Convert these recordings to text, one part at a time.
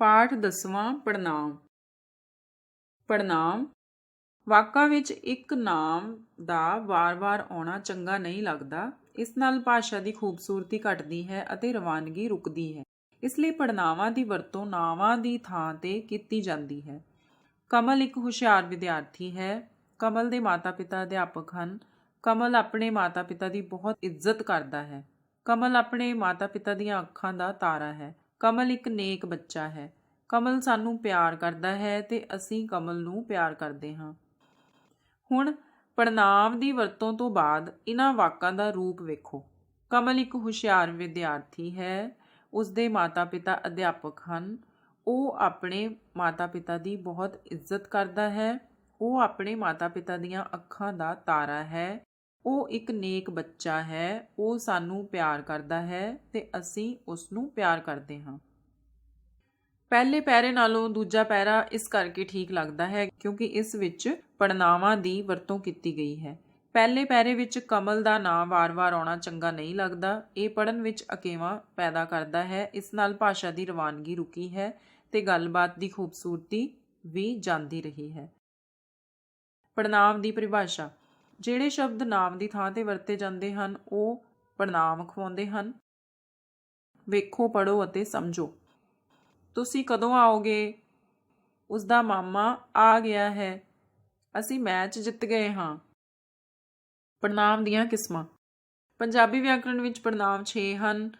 ਪਾਠ ਦਸਵਾਂ ਪੜਨਾਮ ਪੜਨਾਮ ਵਾਕਾਂ ਵਿੱਚ ਇੱਕ ਨਾਮ ਦਾ ਵਾਰ-ਵਾਰ ਆਉਣਾ ਚੰਗਾ ਨਹੀਂ ਲੱਗਦਾ। ਇਸ ਨਾਲ ਭਾਸ਼ਾ ਦੀ ਖੂਬਸੂਰਤੀ ਘਟਦੀ ਹੈ ਅਤੇ ਰਵਾਨਗੀ ਰੁਕਦੀ ਹੈ। ਇਸ ਲਈ ਪੜਨਾਵਾਂ ਦੀ ਵਰਤੋਂ ਨਾਵਾਂ ਦੀ ਥਾਂ ਤੇ ਕੀਤੀ ਜਾਂਦੀ ਹੈ। ਕਮਲ ਇੱਕ ਹੁਸ਼ਿਆਰ ਵਿਦਿਆਰਥੀ ਹੈ। ਕਮਲ ਦੇ ਮਾਤਾ-ਪਿਤਾ ਅਧਿਆਪਕ ਹਨ। ਕਮਲ ਆਪਣੇ ਮਾਤਾ-ਪਿਤਾ ਦੀ ਬਹੁਤ ਇੱਜ਼ਤ ਕਰਦਾ ਹੈ। ਕਮਲ ਆਪਣੇ ਮਾਤਾ-ਪਿਤਾ ਦੀਆਂ ਅੱਖਾਂ ਦਾ ਤਾਰਾ ਹੈ। ਕਮਲ ਇੱਕ ਨੇਕ ਬੱਚਾ ਹੈ। ਕਮਲ ਸਾਨੂੰ ਪਿਆਰ ਕਰਦਾ ਹੈ ਤੇ ਅਸੀਂ ਕਮਲ ਨੂੰ ਪਿਆਰ ਕਰਦੇ ਹਾਂ। ਹੁਣ ਪੜਨਾਮ ਦੀ ਵਰਤੋਂ ਤੋਂ ਬਾਅਦ ਇਹਨਾਂ ਵਾਕਾਂ ਦਾ ਰੂਪ ਵੇਖੋ। ਕਮਲ ਇੱਕ ਹੁਸ਼ਿਆਰ ਵਿਦਿਆਰਥੀ ਹੈ। ਉਸ ਦੇ ਮਾਤਾ-ਪਿਤਾ ਅਧਿਆਪਕ ਹਨ। ਉਹ ਆਪਣੇ ਮਾਤਾ-ਪਿਤਾ ਦੀ ਬਹੁਤ ਇੱਜ਼ਤ ਕਰਦਾ ਹੈ। ਉਹ ਆਪਣੇ ਮਾਤਾ-ਪਿਤਾ ਦੀਆਂ ਅੱਖਾਂ ਦਾ ਤਾਰਾ ਹੈ। ਉਹ ਇੱਕ ਨੇਕ ਬੱਚਾ ਹੈ, ਉਹ ਸਾਨੂੰ ਪਿਆਰ ਕਰਦਾ ਹੈ ਤੇ ਅਸੀਂ ਉਸ ਨੂੰ ਪਿਆਰ ਕਰਦੇ ਹਾਂ। ਪਹਿਲੇ ਪੈਰੇ ਨਾਲੋਂ ਦੂਜਾ ਪੈਰਾ ਇਸ ਕਰਕੇ ਠੀਕ ਲੱਗਦਾ ਹੈ ਕਿਉਂਕਿ ਇਸ ਵਿੱਚ ਪੜਨਾਵਾਂ ਦੀ ਵਰਤੋਂ ਕੀਤੀ ਗਈ ਹੈ। ਪਹਿਲੇ ਪੈਰੇ ਵਿੱਚ ਕਮਲ ਦਾ ਨਾਮ ਵਾਰ-ਵਾਰ ਆਉਣਾ ਚੰਗਾ ਨਹੀਂ ਲੱਗਦਾ, ਇਹ ਪੜਨ ਵਿੱਚ ਅਕੇਵਾ ਪੈਦਾ ਕਰਦਾ ਹੈ, ਇਸ ਨਾਲ ਭਾਸ਼ਾ ਦੀ ਰਵਾਨਗੀ ਰੁਕੀ ਹੈ ਤੇ ਗੱਲਬਾਤ ਦੀ ਖੂਬਸੂਰਤੀ ਵੀ ਜਾਂਦੀ ਰਹੀ ਹੈ। ਪੜਨਾਮ ਦੀ ਪਰਿਭਾਸ਼ਾ ਜਿਹੜੇ ਸ਼ਬਦ ਨਾਮ ਦੀ ਥਾਂ ਤੇ ਵਰਤੇ ਜਾਂਦੇ ਹਨ, ਉਹ ਪੜਨਾਮ ਖਵਾਉਂਦੇ ਹਨ। ਵੇਖੋ ਪੜੋ ਅਤੇ ਸਮਝੋ। ਤੁਸੀਂ ਕਦੋਂ ਆਓਗੇ? ਉਸ ਦਾ ਮਾਮਾ, ਆ ਗਿਆ ਹੈ। ਅਸੀਂ ਮੈਚ ਜਿੱਤ ਗਏ ਹਾਂ। ਪੜਨਾਮ ਦੀਆਂ ਕਿਸਮਾਂ। ਪੰਜਾਬੀ ਵਿਆਕਰਣ ਵਿੱਚ ਪੜਨਾਮ 6 ਹਨ।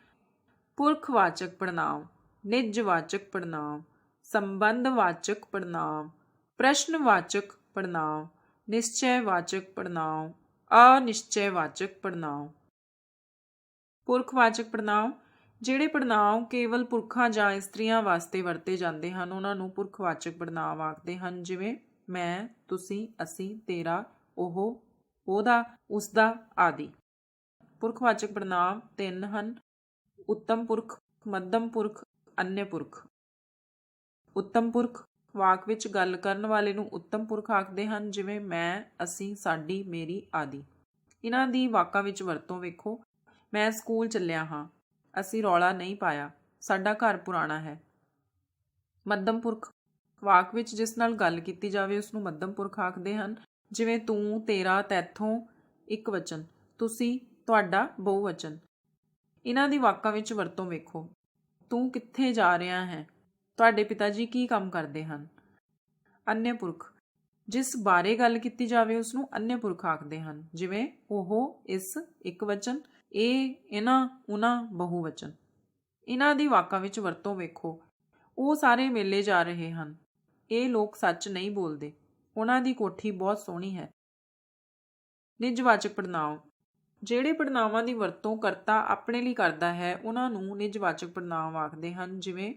ਪੁਰਖਵਾਚਕ ਪੜਨਾਮ ਨਿਜਵਾਚਕ ਪੜਨਾਮ ਸੰਬੰਧਵਾਚਕ ਪੜਨਾਮ ਪ੍ਰਸ਼ਨਵਾਚਕ ਪੜਨਾਮ ਨਿਸ਼ਚੈਵਾਚਕ ਪੜਨਾਮ ਅਨਿਸ਼ਚੈਵਾਚਕ ਪੜਨਾਮ ਪੁਰਖਵਾਚਕ ਪੜਨਾਮ ਜਿਹੜੇ ਪੜਨਾਮ ਕੇਵਲ ਪੁਰਖਾਂ ਜਾਂ ਇਸਤਰੀਆਂ ਵਾਸਤੇ ਵਰਤੇ ਜਾਂਦੇ ਹਨ, ਉਹਨਾਂ ਨੂੰ ਪੁਰਖਵਾਚਕ ਪੜਨਾਮ ਆਖਦੇ ਹਨ, ਜਿਵੇਂ, ਮੈਂ, ਤੁਸੀਂ, ਅਸੀਂ, ਤੇਰਾ, ਉਹ, ਉਹਦਾ, ਉਸਦਾ ਆਦਿ। ਪੁਰਖਵਾਚਕ ਪੜਨਾਮ ਤਿੰਨ ਹਨ। ਉੱਤਮ ਪੁਰਖ, ਮੱਧਮ ਪੁਰਖ, ਅੰਨ੍ਯ ਪੁਰਖ। ਉੱਤਮ ਪੁਰਖ ਵਾਕ ਵਿੱਚ ਗੱਲ ਕਰਨ ਵਾਲੇ ਨੂੰ ਉੱਤਮ ਪੁਰਖ ਆਖਦੇ ਹਨ, ਜਿਵੇਂ ਮੈਂ, ਅਸੀਂ, ਸਾਡੀ, ਮੇਰੀ ਆਦਿ। ਇਹਨਾਂ ਦੀ ਵਾਕਾਂ ਵਿੱਚ ਵਰਤੋਂ ਵੇਖੋ। ਮੈਂ ਸਕੂਲ ਚੱਲਿਆ ਹਾਂ। ਅਸੀਂ ਰੌਲਾ ਨਹੀਂ ਪਾਇਆ। ਸਾਡਾ ਘਰ ਪੁਰਾਣਾ ਹੈ। ਮੱਧਮ ਪੁਰਖ ਵਾਕ ਵਿੱਚ ਜਿਸ ਨਾਲ ਗੱਲ ਕੀਤੀ ਜਾਵੇ ਉਸ ਨੂੰ ਮੱਧਮ ਪੁਰਖ ਆਖਦੇ ਹਨ, ਜਿਵੇਂ ਤੂੰ, ਤੇਰਾ, ਤੈਥੋਂ ਇੱਕ ਵਚਨ, ਤੁਸੀਂ, ਤੁਹਾਡਾ ਬਹੁਵਚਨ ਇਹਨਾਂ ਦੀ ਵਾਕਾਂ ਵਿੱਚ ਵਰਤੋਂ ਵੇਖੋ। ਤੂੰ ਕਿੱਥੇ ਜਾ ਰਿਹਾ ਹੈ? ਤੁਹਾਡੇ ਪਿਤਾ ਜੀ ਕੀ ਕੰਮ ਕਰਦੇ ਹਨ? ਅੰਨੇ ਪੁਰਖ, ਜਿਸ ਬਾਰੇ ਗੱਲ ਕੀਤੀ ਜਾਵੇ ਉਸ ਨੂੰ ਅੰਨ੍ਯ ਪੁਰਖ ਆਖਦੇ ਹਨ। ਜਿਵੇਂ, ਉਹ ਇਸ ਇੱਕ ਵਚਨ, ਇਹ ਇਹਨਾਂ, ਉਹਨਾਂ ਬਹੁ ਵਚਨ। ਇਹਨਾਂ ਦੀ ਵਾਕਾਂ ਵਿੱਚ ਵਰਤੋਂ ਵੇਖੋ। ਉਹ ਸਾਰੇ ਮੇਲੇ ਜਾ ਰਹੇ ਹਨ। ਇਹ ਲੋਕ ਸੱਚ ਨਹੀਂ ਬੋਲਦੇ। ਉਹਨਾਂ ਦੀ ਕੋਠੀ ਬਹੁਤ ਸੋਹਣੀ ਹੈ। ਨਿਜਵਾਚਕ ਪੜਨਾਮ ਜਿਹੜੇ ਪੜਨਾਵਾਂ ਦੀ ਵਰਤੋਂ ਕਰਤਾ ਆਪਣੇ ਲਈ ਕਰਦਾ ਹੈ, ਉਹਨਾਂ ਨੂੰ ਨਿਜਵਾਚਕ ਪੜਨਾਮ ਆਖਦੇ ਹਨ। ਜਿਵੇਂ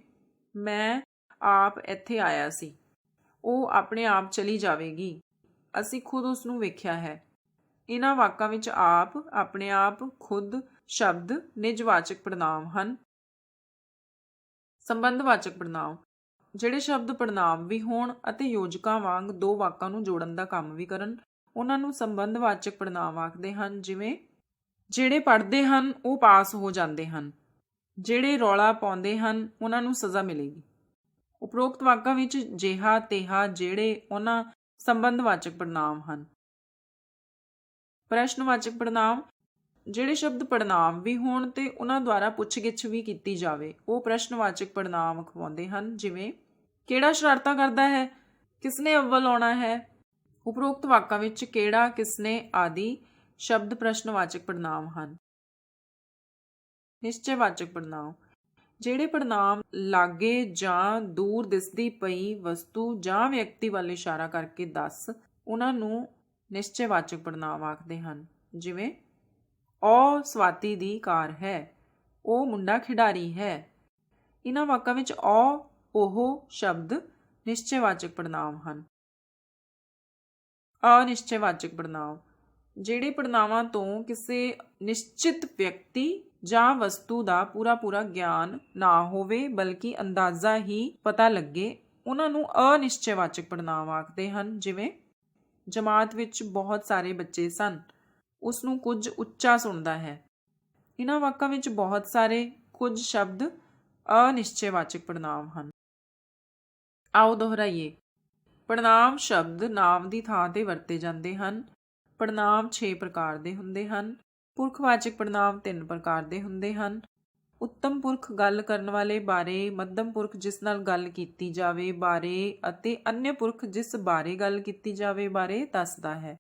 ਮੈਂ ਆਪ ਇੱਥੇ ਆਇਆ ਸੀ। ਉਹ ਆਪਣੇ ਆਪ ਚਲੀ ਜਾਵੇਗੀ। ਅਸੀਂ ਖੁਦ ਉਸ ਨੂੰ ਵੇਖਿਆ ਹੈ। ਇਹਨਾਂ ਵਾਕਾਂ ਵਿੱਚ ਆਪ ਆਪਣੇ ਆਪ ਖੁਦ ਸ਼ਬਦ ਨਿਜਵਾਚਕ ਪੜਨਾਮ ਹਨ। ਸੰਬੰਧਵਾਚਕ ਪੜਨਾਮ ਜਿਹੜੇ ਸ਼ਬਦ ਪੜਨਾਮ ਵੀ ਹੋਣ ਅਤੇ ਯੋਜਕਾਂ ਵਾਂਗ ਦੋ ਵਾਕਾਂ ਨੂੰ ਜੋੜਨ ਦਾ ਕੰਮ ਵੀ ਕਰਨ ਉਹਨਾਂ ਨੂੰ ਸੰਬੰਧਵਾਚਕ ਪੜਨਾਮ ਆਖਦੇ ਹਨ, ਜਿਵੇਂ, ਜਿਹੜੇ ਪੜ੍ਹਦੇ ਹਨ, ਉਹ ਪਾਸ ਹੋ ਜਾਂਦੇ ਹਨ। ਜਿਹੜੇ ਰੌਲਾ ਪਾਉਂਦੇ ਹਨ, ਉਹਨਾਂ ਨੂੰ ਸਜ਼ਾ ਮਿਲੇਗੀ। ਉਪਰੋਕਤ ਵਾਕਾਂ ਵਿੱਚ ਜਿਹਾ ਤੇਹਾ ਜਿਹੜੇ ਉਹਨਾਂ ਸੰਬੰਧਵਾਚਕ ਪੜਨਾਮ ਹਨ। ਪ੍ਰਸ਼ਨਵਾਚਕ ਪੜਨਾਮ ਜਿਹੜੇ ਸ਼ਬਦ ਪੜਨਾਮ ਵੀ ਹੋਣ ਤੇ ਉਹਨਾਂ ਦੁਆਰਾ ਪੁੱਛਗਿੱਛ ਵੀ ਕੀਤੀ ਜਾਵੇ, ਉਹ ਪ੍ਰਸ਼ਨਵਾਚਕ ਪੜਨਾਮ ਖਵਾਉਂਦੇ ਹਨ, ਜਿਵੇਂ, ਕਿਹੜਾ ਸ਼ਰਾਰਤਾਂ ਕਰਦਾ ਹੈ, ਕਿਸਨੇ ਅਵਲ ਆਉਣਾ ਹੈ? ਉਪਰੋਕਤ ਵਾਕਾਂ ਵਿੱਚ ਕਿਹੜਾ, ਕਿਸਨੇ ਆਦਿ ਸ਼ਬਦ ਪ੍ਰਸ਼ਨਵਾਚਕ ਪੜਨਾਮ ਹਨ। ਨਿਸ਼ਚੈਵਾਚਕ ਪੜਨਾਮ ਜਿਹੜੇ ਪੜਨਾਮ ਲਾਗੇ ਜਾਂ ਦੂਰ ਦਿਸਦੀ ਪਈ ਵਸਤੂ ਜਾਂ ਵਿਅਕਤੀ ਵੱਲ ਇਸ਼ਾਰਾ ਕਰਕੇ ਦੱਸ, ਉਹਨਾਂ ਨੂੰ ਨਿਸ਼ਚੈਵਾਚਕ ਪੜਨਾਮ ਆਖਦੇ ਹਨ। ਜਿਵੇਂ ਉਹ ਸਵਾਤੀ ਦੀ ਕਾਰ ਹੈ, ਉਹ ਮੁੰਡਾ ਖਿਡਾਰੀ ਹੈ। ਇਹਨਾਂ ਵਾਕਾਂ ਵਿੱਚ ਔ ਉਹ ਸ਼ਬਦ ਨਿਸ਼ਚੈਵਾਚਕ ਪੜਨਾਮ ਹਨ। ਅਨਿਸ਼ਚੈਵਾਚਕ ਪੜਨਾਮ ਜਿਹੜੇ ਪੜਨਾਵਾਂ ਤੋਂ ਕਿਸੇ ਨਿਸ਼ਚਿਤ ਵਿਅਕਤੀ ਜਾਂ ਵਸਤੂ ਦਾ ਪੂਰਾ ਪੂਰਾ ਗਿਆਨ ਨਾ ਹੋਵੇ, ਬਲਕਿ ਅੰਦਾਜ਼ਾ ਹੀ ਪਤਾ ਲੱਗੇ, ਉਹਨਾਂ ਨੂੰ ਅਨਿਸ਼ਚੈਵਾਚਕ ਪੜਨਾਮ ਆਖਦੇ ਹਨ, ਜਿਵੇਂ, ਜਮਾਤ ਵਿੱਚ ਬਹੁਤ ਸਾਰੇ ਬੱਚੇ ਸਨ। ਉਸ ਨੂੰ ਕੁਝ ਉੱਚਾ ਸੁਣਦਾ ਹੈ। ਇਹਨਾਂ ਵਾਕਾਂ ਵਿੱਚ ਬਹੁਤ ਸਾਰੇ ਕੁਝ ਸ਼ਬਦ ਅਨਿਸ਼ਚੈਵਾਚਕ ਪੜਨਾਮ ਹਨ। ਆਓ ਦੁਹਰਾਈਏ। ਪੜਨਾਮ ਸ਼ਬਦ ਨਾਮ ਦੀ ਥਾਂ ਤੇ ਵਰਤੇ ਜਾਂਦੇ ਹਨ। ਪੜਨਾਮ 6 ਪ੍ਰਕਾਰ ਦੇ ਹੁੰਦੇ ਹਨ। ਪੁਰਖਵਾਚਕ ਪੜਨਾਮ ਤਿੰਨ ਪ੍ਰਕਾਰ ਦੇ ਹੁੰਦੇ ਹਨ। ਉੱਤਮ ਪੁਰਖ ਗੱਲ ਕਰਨ ਵਾਲੇ ਬਾਰੇ, ਮੱਧਮ ਪੁਰਖ ਜਿਸ ਨਾਲ ਗੱਲ ਕੀਤੀ ਜਾਵੇ ਬਾਰੇ ਅਤੇ ਅਨਯ ਪੁਰਖ ਜਿਸ ਬਾਰੇ ਗੱਲ ਕੀਤੀ ਜਾਵੇ ਬਾਰੇ ਦੱਸਦਾ ਹੈ।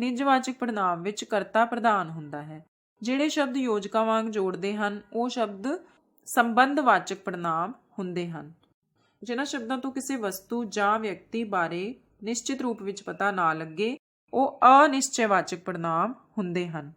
ਨਿਜਵਾਚਕ ਪੜਨਾਮ ਵਿੱਚ ਕਰਤਾ ਪ੍ਰਧਾਨ ਹੁੰਦਾ ਹੈ। ਜਿਹੜੇ ਸ਼ਬਦ ਯੋਜਕਾਂ ਵਾਂਗ ਜੋੜਦੇ ਹਨ, ਉਹ ਸ਼ਬਦ ਸੰਬੰਧਵਾਚਕ ਪੜਨਾਮ ਹੁੰਦੇ ਹਨ। ਜਿਨ੍ਹਾਂ ਸ਼ਬਦਾਂ ਤੋਂ ਕਿਸੇ ਵਸਤੂ ਜਾਂ ਵਿਅਕਤੀ ਬਾਰੇ ਨਿਸ਼ਚਿਤ ਰੂਪ ਵਿੱਚ ਪਤਾ ਨਾ ਲੱਗੇ, ਉਹ ਅਨਿਸ਼ਚੈਵਾਚਕ ਪੜਨਾਮ ਹੁੰਦੇ ਹਨ।